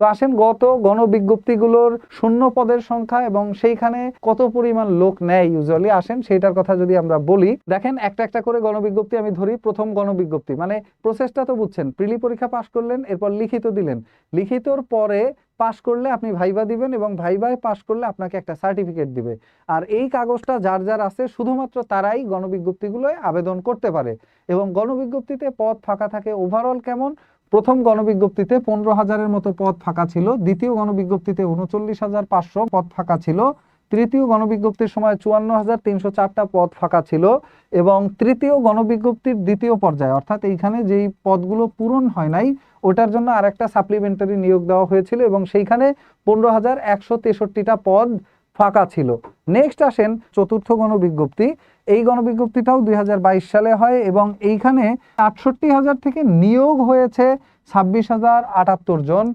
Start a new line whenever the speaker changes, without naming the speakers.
তো আসেন, গত গণবিজ্ঞপ্তিগুলোর শূন্য পদের সংখ্যা এবং সেইখানে কত পরিমাণ লোক নেয় ইউজুয়ালি আসেন, সেইটার কথা যদি আমরা বলি। দেখেন, একটা একটা করে গণবিজ্ঞপ্তি আমি ধরি, প্রথম গণবিজ্ঞপ্তি। মানে প্রসেসটা তো বুঝছেন, প্রিলি পরীক্ষা পাশ করলেন, এরপর লিখিত দিলেন। লিখিতর পরে পাশ করলে আপনি ভাইবা দিবেন এবং ভাইবায় পাশ করলে আপনাকে একটা সার্টিফিকেট দিবে। আর এই কাগজটা যার যার আছে, শুধুমাত্র তারাই গণবিজ্ঞপ্তিগুলোয় আবেদন করতে পারে। এবং গণবিজ্ঞপ্তিতে পদ ফাঁকা থাকে ওভারঅল কেমন? প্রথম গণবিজ্ঞপ্তিতে পনেরো হাজারের মতো পদ ফাঁকা ছিল, দ্বিতীয় গণবিজ্ঞপ্তিতে উনচল্লিশ হাজার পাঁচশো পদ ফাঁকা ছিল, তৃতীয় গণবিজ্ঞপ্তির সময় চুয়ান্ন হাজার তিনশো চারটা পদ ফাঁকা ছিল এবং তৃতীয় গণবিজ্ঞপ্তির দ্বিতীয় পর্যায়ে, অর্থাৎ এইখানে যেই পদগুলো পূরণ হয় নাই, ওটার জন্য আরেকটা সাপ্লিমেন্টারি নিয়োগ দেওয়া হয়েছিল এবং সেইখানে পনেরো হাজার একশো তেষট্টিটা পদ ফাঁকা ছিল। নেক্সট আসেন চতুর্থ গণবিজ্ঞপ্তি। এই গণবিজ্ঞপ্তিটাও দুই হাজার বাইশ সালে হয় এবং এইখানে আটষট্টি হাজার থেকে নিয়োগ হয়েছে ছাব্বিশ হাজার আটাত্তর জন।